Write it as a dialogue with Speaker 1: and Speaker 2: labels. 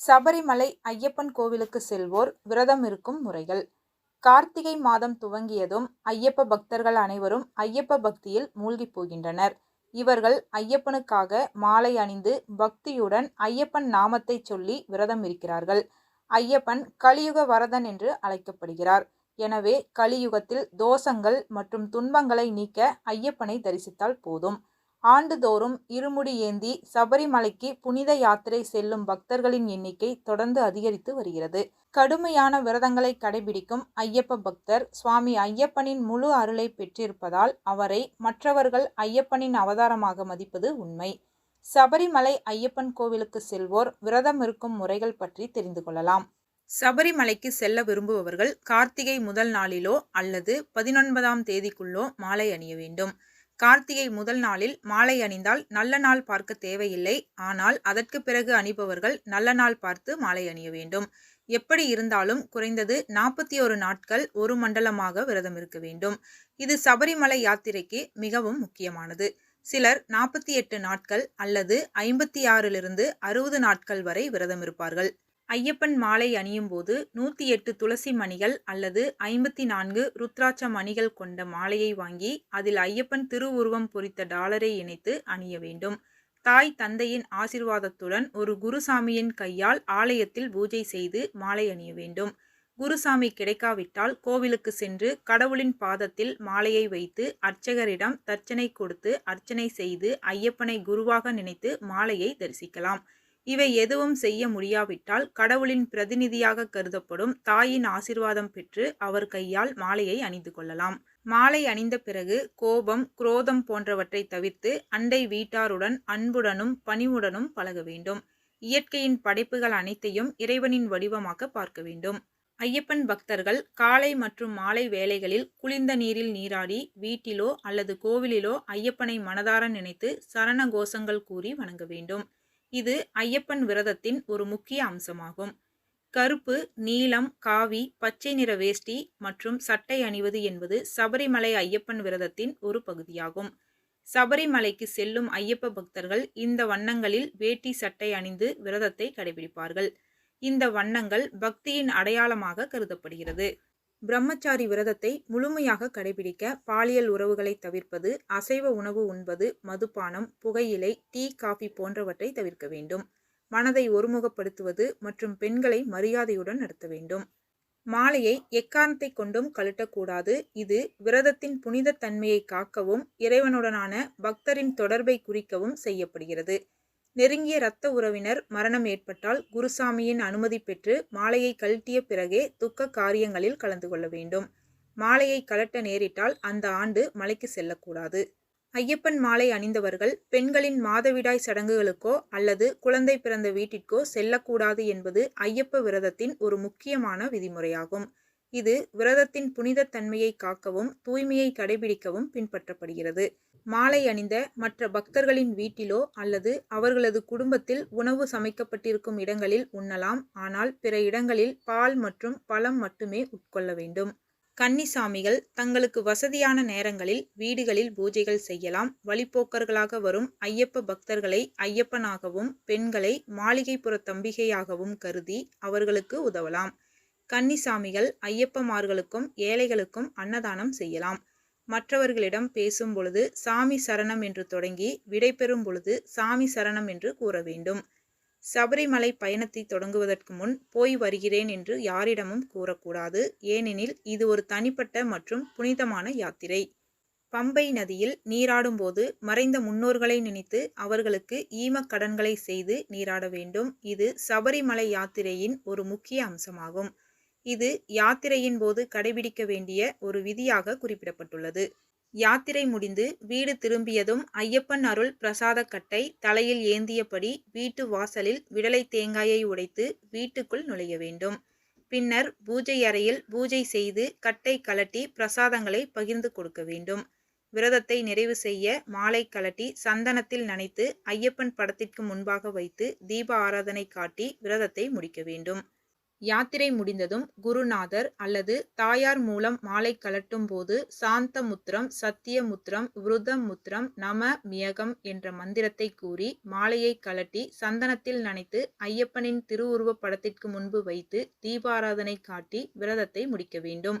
Speaker 1: சபரிமலை ஐயப்பன் கோவிலுக்கு செல்வோர் விரதம் இருக்கும் முறைகள். கார்த்திகை மாதம் துவங்கியதும் ஐயப்ப பக்தர்கள் அனைவரும் ஐயப்ப பக்தியில் மூழ்கிப் போகின்றனர். இவர்கள் ஐயப்பனுக்காக மாலை அணிந்து பக்தியுடன் ஐயப்பன் நாமத்தை சொல்லி விரதம் இருக்கிறார்கள். ஐயப்பன் கலியுக வரதன் என்று அழைக்கப்படுகிறார். எனவே கலியுகத்தில் தோஷங்கள் மற்றும் துன்பங்களை நீக்க ஐயப்பனை தரிசித்தால் போதும். ஆண்டுதோறும் இருமுடி ஏந்தி சபரிமலைக்கு புனித யாத்திரை செல்லும் பக்தர்களின் எண்ணிக்கை தொடர்ந்து அதிகரித்து வருகிறது. கடுமையான விரதங்களை கடைபிடிக்கும் ஐயப்ப பக்தர் சுவாமி ஐயப்பனின் முழு அருளை பெற்றிருப்பதால் அவரை மற்றவர்கள் ஐயப்பனின் அவதாரமாக மதிப்பது உண்மை. சபரிமலை ஐயப்பன் கோவிலுக்கு செல்வோர் விரதம் இருக்கும் முறைகள் பற்றி தெரிந்து கொள்ளலாம். சபரிமலைக்கு செல்ல விரும்புபவர்கள் கார்த்திகை முதல் நாளிலோ அல்லது பதினொன்பதாம் தேதிக்குள்ளோ மாலை அணிய வேண்டும். கார்த்திகை முதல் நாளில் மாலை அணிந்தால் நல்ல நாள் பார்க்க தேவையில்லை. ஆனால் அதற்கு பிறகு அணிபவர்கள் நல்ல நாள் பார்த்து மாலை அணிய வேண்டும். எப்படி இருந்தாலும் குறைந்தது நாற்பத்தி ஒரு நாட்கள் ஒரு மண்டலமாக விரதம் இருக்க வேண்டும். இது சபரிமலை யாத்திரைக்கு மிகவும் முக்கியமானது. சிலர் நாற்பத்தி எட்டு நாட்கள் அல்லது ஐம்பத்தி ஆறிலிருந்து அறுபது நாட்கள் வரை விரதம் இருப்பார்கள். ஐயப்பன் மாலை அணியும் போது நூற்றி எட்டு துளசி மணிகள் அல்லது ஐம்பத்தி நான்கு ருத்ராட்ச மணிகள் கொண்ட மாலையை வாங்கி அதில் ஐயப்பன் திருவுருவம் பொறித்த டாலரை இணைத்து அணிய வேண்டும். தாய் தந்தையின் ஆசிர்வாதத்துடன் ஒரு குருசாமியின் கையால் ஆலயத்தில் பூஜை செய்து மாலை அணிய வேண்டும். குருசாமி கிடைக்காவிட்டால் கோவிலுக்கு சென்று கடவுளின் பாதத்தில் மாலையை வைத்து அர்ச்சகரிடம் தர்ச்சனை கொடுத்து அர்ச்சனை செய்து ஐயப்பனை குருவாக நினைத்து மாலையை தரிசிக்கலாம். இவை எதுவும் செய்ய முடியாவிட்டால் கடவுளின் பிரதிநிதியாக கருதப்படும் தாயின் ஆசிர்வாதம் பெற்று அவர் கையால் மாலையை அணிந்து கொள்ளலாம். மாலை அணிந்த பிறகு கோபம் குரோதம் போன்றவற்றை தவிர்த்து அண்டை வீட்டாருடன் அன்புடனும் பணிவுடனும் பழக வேண்டும். இயற்கையின் படைப்புகள் அனைத்தையும் இறைவனின் வடிவமாக பார்க்க வேண்டும். ஐயப்பன் பக்தர்கள் காலை மற்றும் மாலை வேளைகளில் குளிர்ந்த நீரில் நீராடி வீட்டிலோ அல்லது கோவிலிலோ ஐயப்பனை மனதார நினைத்து சரண கோஷங்கள் கூறி வணங்க வேண்டும். இது ஐயப்பன் விரதத்தின் ஒரு முக்கிய அம்சமாகும். கருப்பு நீலம் காவி பச்சை நிற வேஷ்டி மற்றும் சட்டை அணிவது என்பது சபரிமலை ஐயப்பன் விரதத்தின் ஒரு பகுதியாகும். சபரிமலைக்கு செல்லும் ஐயப்ப பக்தர்கள் இந்த வண்ணங்களில் வேட்டி சட்டை அணிந்து விரதத்தை கடைபிடிப்பார்கள். இந்த வண்ணங்கள் பக்தியின் அடையாளமாக கருதப்படுகிறது. பிரம்மச்சாரி விரதத்தை முழுமையாக கடைபிடிக்க பாலியல் உறவுகளை தவிர்ப்பது அசைவ உணவு உண்பது மதுபானம் புகையிலை டீ காஃபி போன்றவற்றை தவிர்க்க வேண்டும். மனதை ஒருமுகப்படுத்துவது மற்றும் பெண்களை மரியாதையுடன் நடத்த வேண்டும். மாலையை எக்காரணத்தை கொண்டும் கழட்டக்கூடாது. இது விரதத்தின் புனித தன்மையை காக்கவும் இறைவனுடனான பக்தரின் தொடர்பை குறிக்கவும் செய்யப்படுகிறது. நெருங்கிய இரத்த உறவினர் மரணம் ஏற்பட்டால் குருசாமியின் அனுமதி பெற்று மாலையை கழட்டிய பிறகே துக்க காரியங்களில் கலந்து கொள்ள வேண்டும். மாலையை கலட்ட நேரிட்டால் அந்த ஆண்டு மலைக்கு செல்லக்கூடாது. ஐயப்பன் மாலை அணிந்தவர்கள் பெண்களின் மாதவிடாய் சடங்குகளுக்கோ அல்லது குழந்தை பிறந்த வீட்டிற்கோ செல்லக்கூடாது என்பது ஐயப்ப விரதத்தின் ஒரு முக்கியமான விதிமுறையாகும். இது விரதத்தின் புனித தன்மையை காக்கவும் தூய்மையை கடைபிடிக்கவும் பின்பற்றப்படுகிறது. மாலை அணிந்த மற்ற பக்தர்களின் வீட்டிலோ அல்லது அவர்களது குடும்பத்தில் உணவு சமைக்கப்பட்டிருக்கும் இடங்களில் உண்ணலாம். ஆனால் பிற இடங்களில் பால் மற்றும் பழம் மட்டுமே உட்கொள்ள வேண்டும். கன்னிசாமிகள் தங்களுக்கு வசதியான நேரங்களில் வீடுகளில் பூஜைகள் செய்யலாம். வழிப்போக்கர்களாக வரும் ஐயப்ப பக்தர்களை ஐயப்பனாகவும் பெண்களை மாளிகைப்புற தம்பிகையாகவும் கருதி அவர்களுக்கு உதவலாம். கன்னிசாமிகள் ஐயப்பமார்களுக்கும் ஏழைகளுக்கும் அன்னதானம் செய்யலாம். மற்றவர்களிடம் பேசும் பொழுது சாமி சரணம் என்று தொடங்கி விடைபெறும் பொழுது சாமி சரணம் என்று கூற வேண்டும். சபரிமலை பயணத்தை தொடங்குவதற்கு முன் போய் வருகிறேன் என்று யாரிடமும் கூறக்கூடாது. ஏனெனில் இது ஒரு தனிப்பட்ட மற்றும் புனிதமான யாத்திரை. பம்பை நதியில் நீராடும்போது மறைந்த முன்னோர்களை நினைத்து அவர்களுக்கு ஈமக் கடன்களை செய்து நீராட வேண்டும். இது சபரிமலை யாத்திரையின் ஒரு முக்கிய அம்சமாகும். இது யாத்திரையின் போது கடைபிடிக்க வேண்டிய ஒரு விதியாக குறிப்பிடப்பட்டுள்ளது. யாத்திரை முடிந்து வீடு திரும்பியதும் ஐயப்பன் அருள் பிரசாத கட்டை தலையில் ஏந்தியபடி வீட்டு வாசலில் விடலை தேங்காயை உடைத்து வீட்டுக்குள் நுழைய வேண்டும். பின்னர் பூஜை அறையில் பூஜை செய்து கட்டை கலட்டி பிரசாதங்களை பகிர்ந்து கொடுக்க வேண்டும். விரதத்தை நிறைவு செய்ய மாலை கலட்டி சந்தனத்தில் நனைத்து ஐயப்பன் படத்திற்கு முன்பாக வைத்து தீப ஆராதனை காட்டி விரதத்தை முடிக்க வேண்டும். யாத்திரை முடிந்ததும் குருநாதர் அல்லது தாயார் மூலம் மாலை கலட்டும் போது சாந்த முத்திரம் சத்திய முத்திரம் விருத முத்திரம் நம மியகம் என்ற மந்திரத்தை கூறி மாலையை கழட்டி சந்தனத்தில் நனைத்து ஐயப்பனின் திருவுருவப் படத்திற்கு முன்பு வைத்து தீபாராதனை காட்டி விரதத்தை முடிக்க வேண்டும்.